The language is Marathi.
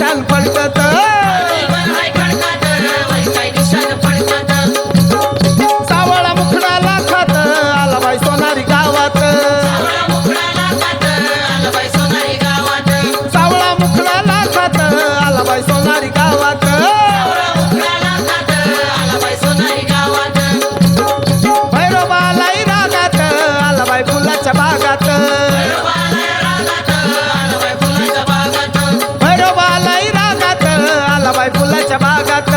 दिशान पडतात. सावळा मुखडाला खात आला बाई सोनारी गावात. దోష భాగ